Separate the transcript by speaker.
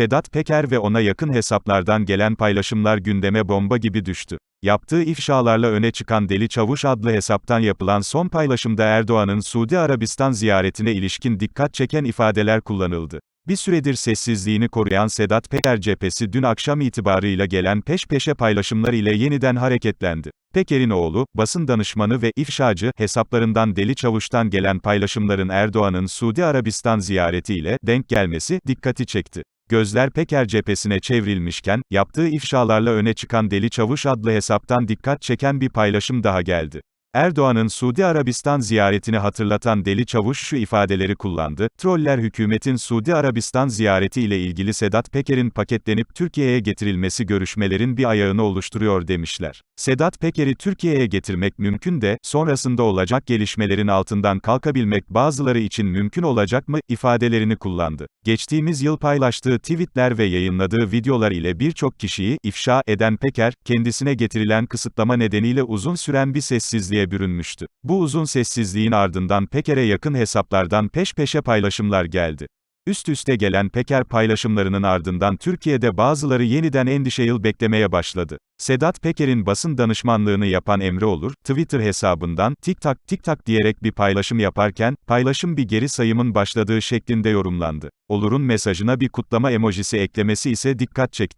Speaker 1: Sedat Peker ve ona yakın hesaplardan gelen paylaşımlar gündeme bomba gibi düştü. Yaptığı ifşalarla öne çıkan Deli Çavuş adlı hesaptan yapılan son paylaşımda Erdoğan'ın Suudi Arabistan ziyaretine ilişkin dikkat çeken ifadeler kullanıldı. Bir süredir sessizliğini koruyan Sedat Peker cephesi dün akşam itibarıyla gelen peş peşe paylaşımlar ile yeniden hareketlendi. Peker'in oğlu, basın danışmanı ve ifşacı hesaplarından Deli Çavuş'tan gelen paylaşımların Erdoğan'ın Suudi Arabistan ziyaretiyle denk gelmesi dikkati çekti. Gözler Peker cephesine çevrilmişken, yaptığı ifşalarla öne çıkan Deli Çavuş adlı hesaptan dikkat çeken bir paylaşım daha geldi. Erdoğan'ın Suudi Arabistan ziyaretini hatırlatan Deli Çavuş şu ifadeleri kullandı. Troller hükümetin Suudi Arabistan ziyareti ile ilgili Sedat Peker'in paketlenip Türkiye'ye getirilmesi görüşmelerin bir ayağını oluşturuyor demişler. Sedat Peker'i Türkiye'ye getirmek mümkün de, sonrasında olacak gelişmelerin altından kalkabilmek bazıları için mümkün olacak mı, ifadelerini kullandı. Geçtiğimiz yıl paylaştığı tweetler ve yayınladığı videolar ile birçok kişiyi ifşa eden Peker, kendisine getirilen kısıtlama nedeniyle uzun süren bir sessizliğe bürünmüştü. Bu uzun sessizliğin ardından Peker'e yakın hesaplardan peş peşe paylaşımlar geldi. Üst üste gelen Peker paylaşımlarının ardından Türkiye'de bazıları yeniden endişe yıl beklemeye başladı. Sedat Peker'in basın danışmanlığını yapan Emre Olur, Twitter hesabından tik tak tik tak diyerek bir paylaşım yaparken, paylaşım bir geri sayımın başladığı şeklinde yorumlandı. Olur'un mesajına bir kutlama emojisi eklemesi ise dikkat çekti.